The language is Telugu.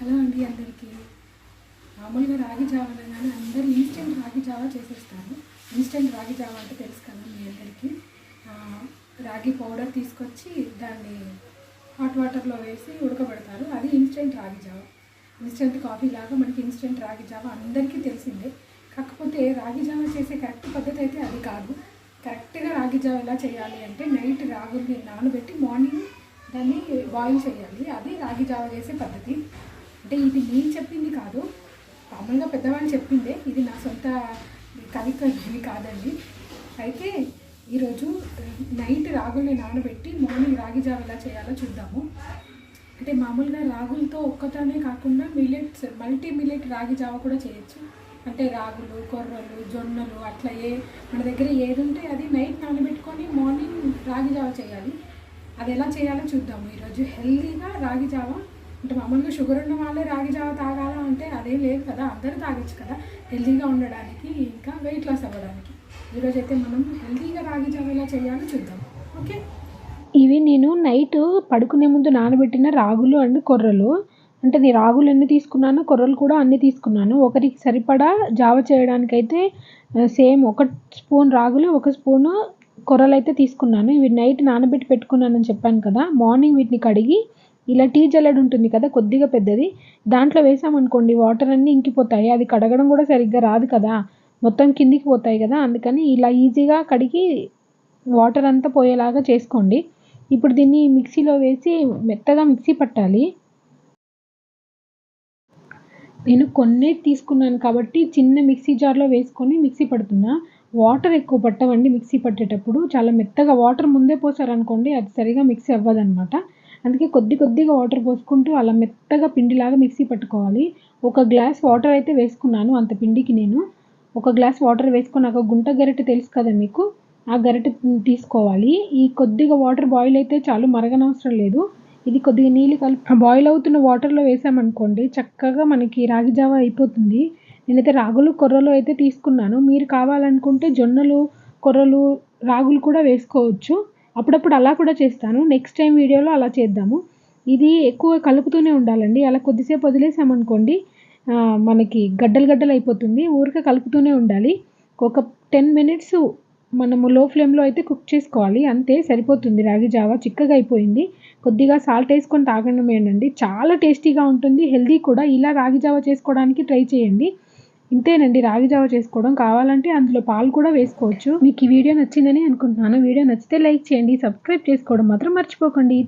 హలో అండి అందరికీ. మామూలుగా రాగి జావ కానీ అందరూ ఇన్స్టెంట్ రాగి జావా చేసేస్తారు. ఇన్స్టెంట్ రాగి జావా అంటే తెలుసు కదా మీ అందరికీ. రాగి పౌడర్ తీసుకొచ్చి దాన్ని హాట్ వాటర్లో వేసి ఉడకబెడతారు. అది ఇన్స్టెంట్ రాగి జావ. ఇన్స్టెంట్ కాఫీ లాగా మనకి ఇన్స్టెంట్ రాగి జావ అందరికీ తెలిసిందే. కాకపోతే రాగి జావ చేసే కరెక్ట్ పద్ధతి అయితే అది కాదు. కరెక్ట్గా రాగి జావ ఎలా చేయాలి అంటే నైట్ రాగుల్ని నానబెట్టి మార్నింగ్ దాన్ని బాయిల్ చేయాలి. అది రాగి జావ చేసే పద్ధతి. అంటే ఇది నేను చెప్పింది కాదు. మామూలుగా పెద్దవాళ్ళు చెప్పిందే. ఇది నా సొంత కవిత్వం ఏమి కాదండి. అయితే ఈరోజు నైట్ రాగుల్ని నానబెట్టి మార్నింగ్ రాగి జావ ఎలా చేయాలో చూద్దాము. అంటే మామూలుగా రాగులతో ఒక్కతోనే కాకుండా మిల్లెట్స్ మల్టీ మిల్లెట్ రాగి జావ కూడా చేయొచ్చు. అంటే రాగులు కొర్రలు జొన్నలు అట్లా ఏ మన దగ్గర ఏది ఉంటే అది నైట్ నానబెట్టుకొని మార్నింగ్ రాగి జావ చేయాలి. అది ఎలా చేయాలో చూద్దాము. ఈరోజు హెల్దీగా రాగి జావ అంటే మామూలుగా షుగర్ ఉన్న వాళ్ళే రాగి జావ తాగాలా అంటే అదేం లేదు కదా అందరూ తాగొచ్చు కదా. హెల్తీగా ఉండడానికి ఇంకా వెయిట్ లాస్ అవ్వడానికి. ఈరోజు అయితే మనం హెల్తీగా రాగి జావ ఎలా చేయాలో చూద్దాం. ఓకే? ఇవి నేను నైట్ పడుకునే ముందు నానబెట్టిన రాగులు అండ్ కొర్రలు. అంటే నేను రాగులు ఎన్ని తీసుకున్నాను కొర్రలు కూడా అన్ని తీసుకున్నాను. ఒకరికి సరిపడా జావ చేయడానికైతే సేమ్ ఒక స్పూన్ రాగులు ఒక స్పూను కొర్రలు అయితే తీసుకున్నాను. ఇవి నైట్ నానబెట్టి పెట్టుకున్నానని చెప్పాను కదా. మార్నింగ్ వీటిని కడిగి ఇలా టీ జల్లెడ ఉంటుంది కదా కొద్దిగా పెద్దది. దాంట్లో వేసామనుకోండి వాటర్ అన్నీ ఇంకిపోతాయి. అది కడగడం కూడా సరిగ్గా రాదు కదా. మొత్తం కిందికి పోతాయి కదా. అందుకని ఇలా ఈజీగా కడిగి వాటర్ అంతా పోయేలాగా చేసుకోండి. ఇప్పుడు దీన్ని మిక్సీలో వేసి మెత్తగా మిక్సీ పట్టాలి. నేను కొన్నే తీసుకున్నాను కాబట్టి చిన్న మిక్సీ జార్లో వేసుకొని మిక్సీ పడుతున్నా. వాటర్ ఎక్కువ పట్టవండి మిక్సీ పట్టేటప్పుడు. చాలా మెత్తగా వాటర్ ముందే పోసారనుకోండి అది సరిగా మిక్సీ అవ్వదన్నమాట అందుకే కొద్ది కొద్దిగా వాటర్ పోసుకుంటూ అలా మెత్తగా పిండిలాగా మిక్సీ పట్టుకోవాలి. ఒక గ్లాస్ వాటర్ అయితే వేసుకున్నాను అంత పిండికి నేను. ఒక గ్లాస్ వాటర్ వేసుకున్నాక గుంట గరిటె తెలుసు కదా మీకు? ఆ గరిటె తీసుకోవాలి. ఈ కొద్దిగా వాటర్ బాయిల్ అయితే చాలు మరగనవసరం లేదు. ఇది కొద్దిగా నీళ్ళు కలిపి బాయిల్ అవుతున్న వాటర్లో వేసామనుకోండి చక్కగా మనకి రాగి జావ అయిపోతుంది. నేనైతే రాగులు కొర్రలు అయితే తీసుకున్నాను. మీరు కావాలనుకుంటే జొన్నలు కొర్రలు రాగులు కూడా వేసుకోవచ్చు. అప్పుడప్పుడు అలా కూడా చేస్తాను. నెక్స్ట్ టైం వీడియోలో అలా చేద్దాము. ఇది ఎక్కువ కలుపుతూనే ఉండాలండి. అలా కొద్దిసేపు వదిలేసామనుకోండి మనకి గడ్డలు గడ్డలు అయిపోతుంది. ఊరికే కలుపుతూనే ఉండాలి. ఒక టెన్ మినిట్స్ మనము లో ఫ్లేమ్లో అయితే కుక్ చేసుకోవాలి. అంతే సరిపోతుంది. రాగి జావా చిక్కగా అయిపోయింది. కొద్దిగా సాల్ట్ వేసుకొని తాగడమేనండి చాలా టేస్టీగా ఉంటుంది. హెల్దీ కూడా. ఇలా రాగి జావా చేసుకోవడానికి ట్రై చేయండి. ఇంతేనండి రాగి జావ చేసుకోవడం కావాలంటే అందులో పాలు కూడా వేసుకోవచ్చు. మీకు ఈ వీడియో నచ్చిందని అనుకుంటున్నాను. వీడియో నచ్చితే లైక్ చేయండి సబ్స్క్రైబ్ చేసుకోవడం మాత్రం మర్చిపోకండి.